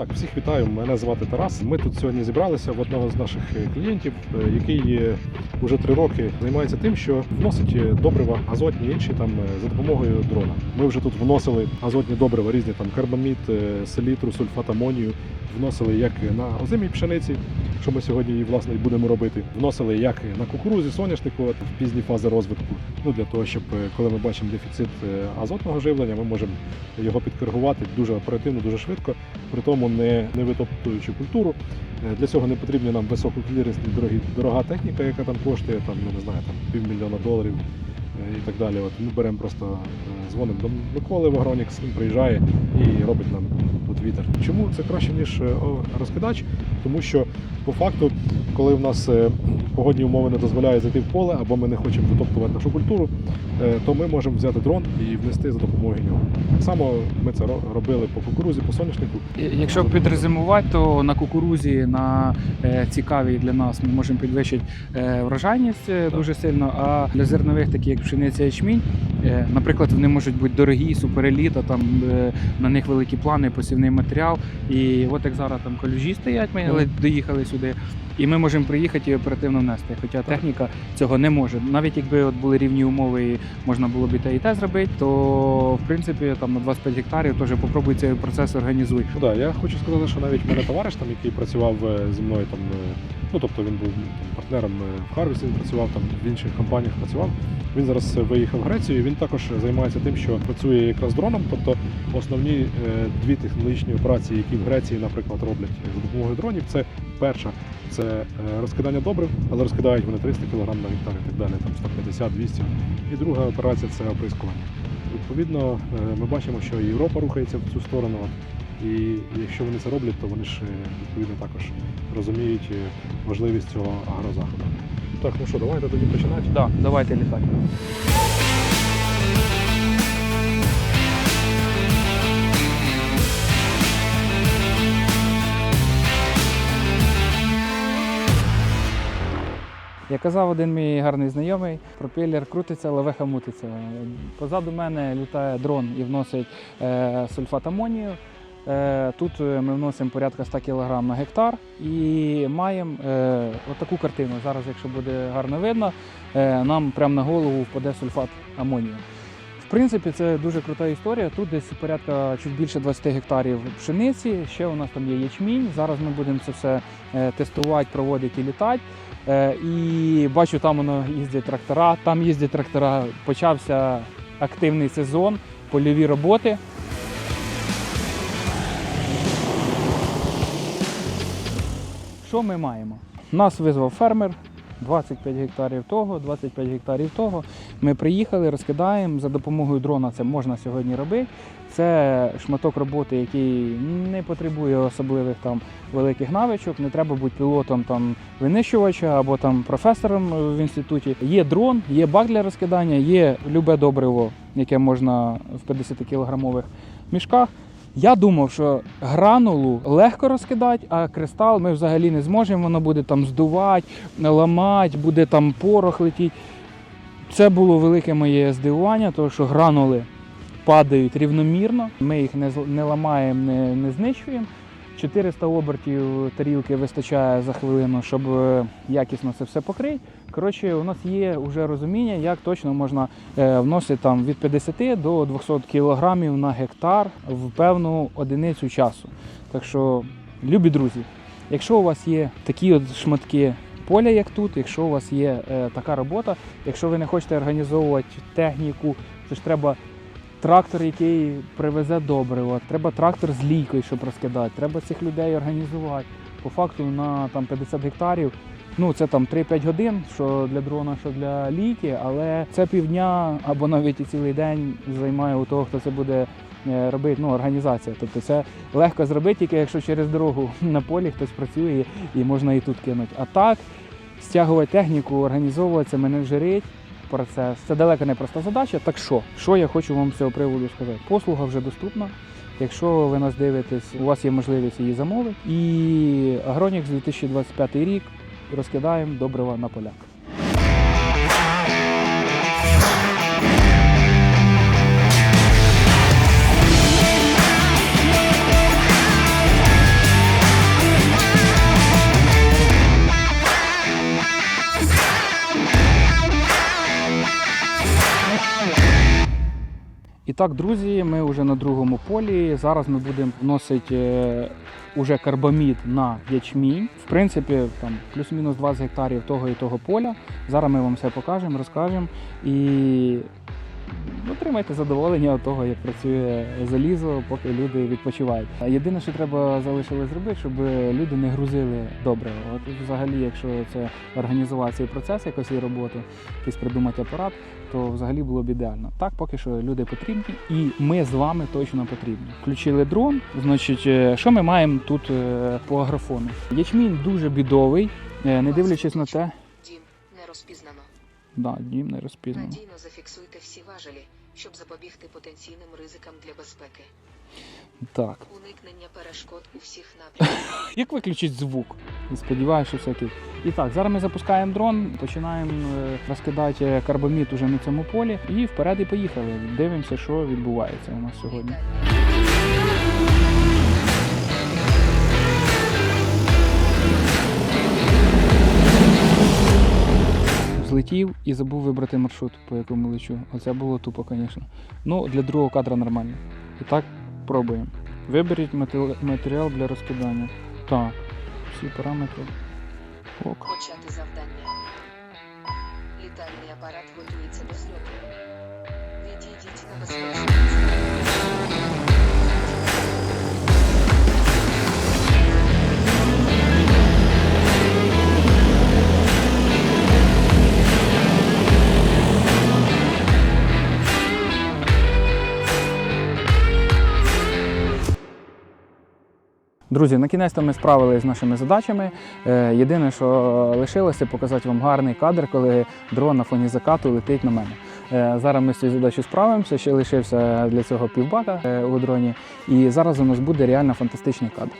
Так, всіх вітаю. Мене звати Тарас. Ми тут сьогодні зібралися в одного з наших е, клієнтів, е, який е, уже три роки займається тим, що вносить е, добрива, азотні і інші там за допомогою дрона. Ми вже тут вносили азотні добрива, різні там карбамід, селітру, сульфат амонію. Вносили як на озимій пшениці, що ми сьогодні власне і будемо робити. Вносили як на кукурузі, соняшнику в пізні фази розвитку. Ну для того, щоб коли ми бачимо дефіцит азотного живлення, ми можемо його підкоригувати дуже оперативно, дуже швидко, при тому не, не витоптуючи культуру. Е, Для цього не потрібна нам висококлірисні дорогі, дорога техніка, яка там коштує, там, ну, не знаю, там півмільйона доларів е, і так далі. От ми беремо просто е, дзвонимо до Миколи Вагронікс, він приїжджає і робить нам тут вітер. Чому це краще, ніж розкидач? Тому що по факту, коли в нас погодні умови не дозволяють зайти в поле або ми не хочемо витоптувати нашу культуру, е, то ми можемо взяти дрон і внести за допомогою нього. Так само ми це робили по кукурузі, по соняшнику. Якщо підрезимувати, то на кукурузі на е, цікавій для нас ми можемо підвищити е, врожайність е, дуже сильно. А для зернових, таких як пшениця ячмінь, наприклад, вони можуть бути дорогі, супереліта, там на них великі плани, посівний матеріал. І от як зараз там колюжі стоять, ми доїхали сюди. І ми можемо приїхати і оперативно внести. Хоча техніка цього не може. Навіть якби от були рівні умови, і можна було б і те, і те зробити, то в принципі там на 25 гектарів теж попробуй цей процес організуй. Ну, да, я хочу сказати, що навіть в мене товариш, там, який працював е, зі мною, там, е, ну тобто він був там, партнером е, в Харвісі, він працював там в інших компаніях працював. Він зараз виїхав в Грецію. і Він також займається тим, що працює якраз дроном. Тобто основні дві технологічні операції, які в Греції, наприклад, роблять за допомогою дронів, це перша це е, розкидання добрив, але розкидають вони 300 кг на гектар і так далі, там 150-200. І друга операція це оприскування. Відповідно, е, ми бачимо, що Європа рухається в цю сторону. І якщо вони це роблять, то вони ж е, відповідно також розуміють важливість цього агрозаходу. Так, ну що, давайте тоді починати. Да, давайте літати. Як казав один мій гарний знайомий, пропелер крутиться, лавеха мутиться. Позаду мене літає дрон і вносить е, сульфат амонію. Е, тут е, ми вносимо порядка 100 кг на гектар і маємо е, отаку картину. Зараз, якщо буде гарно видно, е, нам прямо на голову впаде сульфат амонію. В принципі, це дуже крута історія. Тут десь порядка чуть більше 20 гектарів пшениці. Ще у нас там є ячмінь. Зараз ми будемо це все е, тестувати, проводити і літати. Е, І бачу, там воно їздять трактора. Там їздять трактора. Почався активний сезон, польові роботи. Що ми маємо? Нас визвав фермер, 25 гектарів того, 25 гектарів того. Ми приїхали, розкидаємо за допомогою дрона. Це можна сьогодні робити. Це шматок роботи, який не потребує особливих там великих навичок. Не треба бути пілотом там винищувача або там професором в інституті. Є дрон, є бак для розкидання, є любе добриво, яке можна в 50 кілограмових мішках. Я думав, що гранулу легко розкидати, а кристал ми взагалі не зможемо. Воно буде там здувати, ламати, буде там порох летіти. Це було велике моє здивування, тому що гранули падають рівномірно. Ми їх не, ламаємо, не, не знищуємо. 400 обертів тарілки вистачає за хвилину, щоб е, якісно це все покрити. Коротше, у нас є вже розуміння, як точно можна е, вносити там від 50 до 200 кілограмів на гектар в певну одиницю часу. Так що, любі друзі, якщо у вас є такі от шматки поля, як тут, якщо у вас є е, така робота, якщо ви не хочете організовувати техніку, то ж треба трактор, який привезе добриво, треба трактор з лійкою, щоб розкидати, треба цих людей організувати. По факту на там 50 гектарів. Ну, це там 3-5 годин, що для дрона, що для ліки, але це півдня або навіть і цілий день займає у того, хто це буде е, робити, ну, організація. Тобто це легко зробити, тільки якщо через дорогу на полі хтось працює і можна і тут кинути. А так, стягувати техніку, організовуватися, менеджерить процес. Це далеко не проста задача. Так що, що я хочу вам з цього приводу сказати? Послуга вже доступна. Якщо ви нас дивитесь, у вас є можливість її замовити. І Агронікс 2025 рік розкидаємо добрива на полях. Так, друзі, ми вже на другому полі. Зараз ми будемо вносити е, уже карбамід на ячмінь. В принципі, там плюс-мінус 20 гектарів того і того поля. Зараз ми вам все покажемо, розкажемо і отримайте задоволення від того, як працює залізо, поки люди відпочивають. Єдине, що треба залишилось зробити, щоб люди не грузили добре. От взагалі, якщо це організувати цей процес, якось і роботи, якийсь придумати апарат, то взагалі було б ідеально. Так, поки що люди потрібні, і ми з вами точно потрібні. Включили дрон. Значить, е, що ми маємо тут е, по агрофону? Ячмінь дуже бідовий, е, не дивлячись на те, Дім не розпізнано. Да, дім не розпізнано. Надійно зафіксуйте всі важелі, щоб запобігти потенційним ризикам для безпеки. Так. Уникнення перешкод у всіх напрямках. Як виключить звук? Сподіваюся, що все окей. І так, зараз ми запускаємо дрон, починаємо е, розкидати карбоміт уже на цьому полі і вперед і поїхали. Дивимося, що відбувається у нас сьогодні. Злетів і забув вибрати маршрут, по якому лечу. Оце було тупо, звісно. Ну, для другого кадра нормально. І так, пробуємо. Виберіть матері- матеріал для розкидання. Так, всі параметри. Ок. Почати завдання. Літальний апарат готується до зльоту. Відійдіть на безпечне Друзі, на кінець ми справилися з нашими задачами. Е, Єдине, що лишилося, показати вам гарний кадр, коли дрон на фоні закату летить на мене. Е, Зараз ми з цією задачею справимося. Ще лишився для цього півбака е, у дроні. І зараз у нас буде реально фантастичний кадр.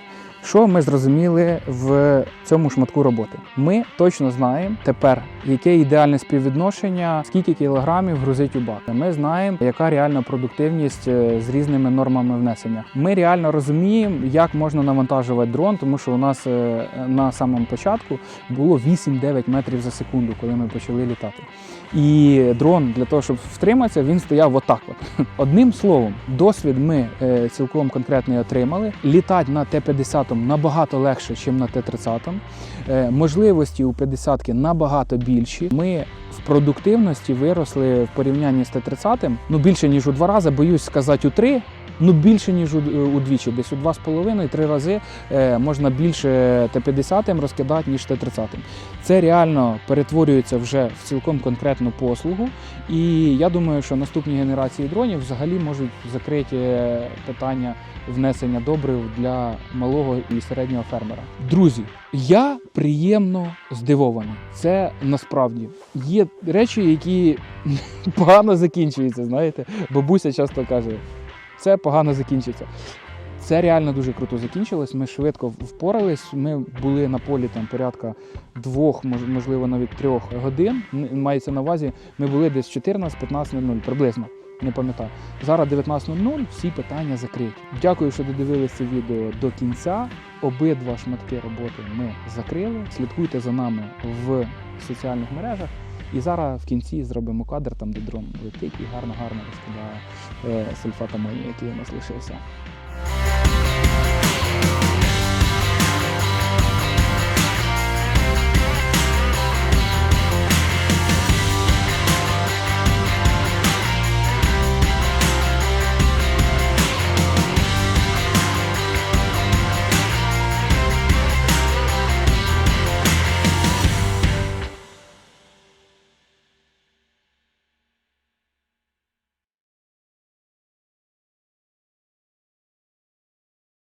Що ми зрозуміли в цьому шматку роботи? Ми точно знаємо тепер, яке ідеальне співвідношення, скільки кілограмів грузить у бак. Ми знаємо, яка реальна продуктивність е, з різними нормами внесення. Ми реально розуміємо, як можна навантажувати дрон, тому що у нас е, на самому початку було 8-9 метрів за секунду, коли ми почали літати. І дрон для того, щоб втриматися, він стояв отак. От. Одним словом, досвід ми е, цілком конкретний отримали. Літати на Т-50 набагато легше, ніж на Т-30. Е, можливості у 50 набагато більші. Ми в продуктивності виросли в порівнянні з Т-30, ну більше ніж у два рази, боюсь сказати у три. Ну, більше, ніж удвічі, десь у 2,5-3 рази е, можна більше Т-50 розкидати, ніж Т-30. Це реально перетворюється вже в цілком конкретну послугу. І я думаю, що наступні генерації дронів взагалі можуть закрити е, питання внесення добрив для малого і середнього фермера. Друзі, я приємно здивований. Це насправді є речі, які погано закінчуються. Знаєте, бабуся часто каже, це погано закінчиться. Це реально дуже круто закінчилось. Ми швидко впорались. Ми були на полі там порядка двох, можливо, навіть трьох годин. Мається на увазі, ми були десь 14-15.00 приблизно. Не пам'ятаю. Зараз 19.00, всі питання закриті. Дякую, що додивилися це відео до кінця. Обидва шматки роботи ми закрили. Слідкуйте за нами в соціальних мережах. І зараз в кінці зробимо кадр, там де дрон летить і гарно-гарно розкидає е, сульфат який у нас лишився.